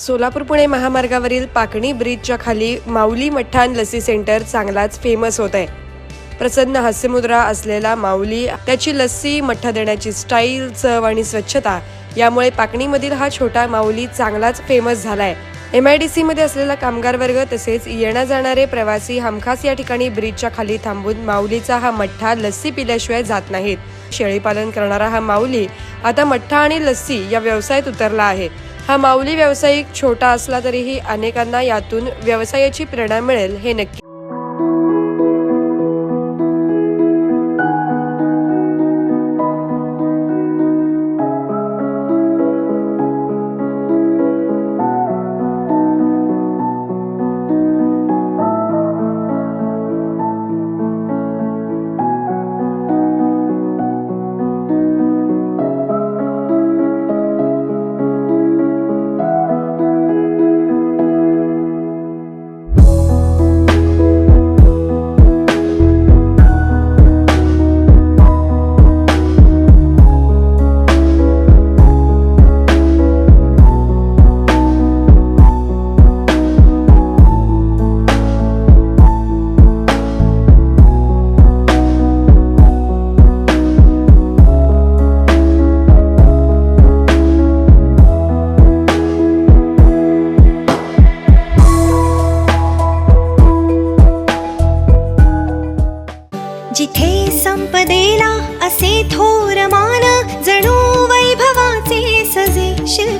सोलापूर पुणे महामार्गावरील पाकणी ब्रिजच्या खाली माऊली मठ्ठाण लसी सेंटर चांगलाच फेमस होत आहे. प्रसन्न हास्यमुद्रा असलेला माऊली त्याची लस्सी मठ्ठा देण्याची स्टाईल चव आणि स्वच्छता यामुळे पाकणीमधील हा छोटा माऊली चांगलाच फेमस झालाय. एम आय डी सीमध्ये असलेला कामगार वर्ग तसेच येण्या जाणारे प्रवासी हमखास या ठिकाणी ब्रिजच्या खाली थांबून माऊलीचा हा मठ्ठा लस्सी पिल्याशिवाय जात नाहीत. शेळीपालन करणारा हा माऊली आता मठ्ठा आणि लस्सी या व्यवसायात उतरला आहे. हा माऊली व्यावसायिक छोटा असला तरीही अनेकांना यातून व्यवसायाची प्रेरणा मिळेल हे नक्की